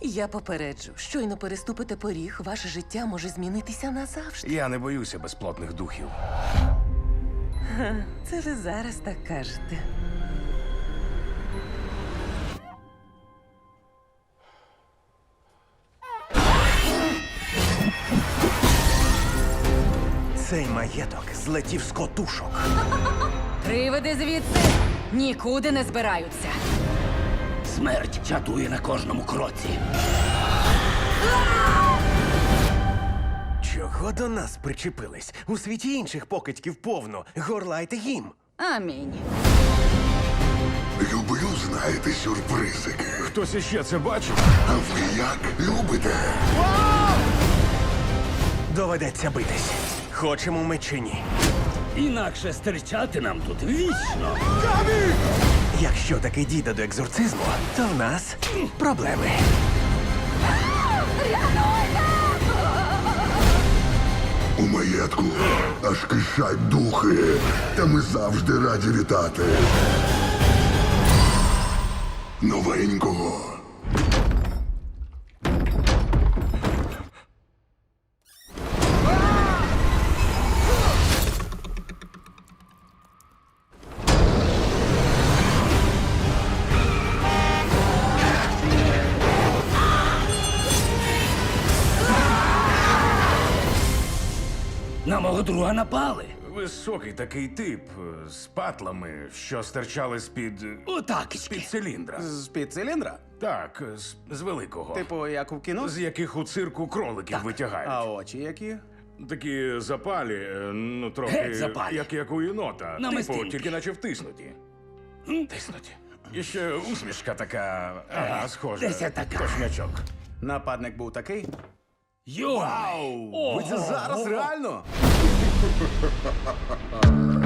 Я попереджу, щойно переступите поріг, ваше життя може змінитися назавжди. Я не боюся безплотних духів. Це ви зараз так кажете. Цей маєток злетів з котушок. Привиди звідси нікуди не збираються. Смерть чатує на кожному кроці. Чого до нас причепились? У світі інших покидьків повно. Горлайте їм. Амінь. Люблю, знаєте, сюрпризики. Хтось іще це бачив? А ви як любите? Доведеться битись. Хочемо ми чи ні. Інакше стерчати нам тут вічно. Якщо таки дійде до екзорцизму, то в нас проблеми. У маєтку аж кишать духи. Та ми завжди раді вітати. Новенького. На мого друга напали. Високий такий тип е, з патлами, що стирчали з-під. е, з-під циліндра. З-під циліндра? Так, е, з, з великого. Типу, як у кіно? З яких у цирку кроликів витягають. А очі які? Такі запалі, е, ну трохи Геть запалі. як, як у єнота. На типу, мистинки. тільки наче втиснуті. Тиснуті. І ще усмішка така. Ага, схожа. десь я така. Точнячок. Нападник був такий? Йо! Ви це зараз реально?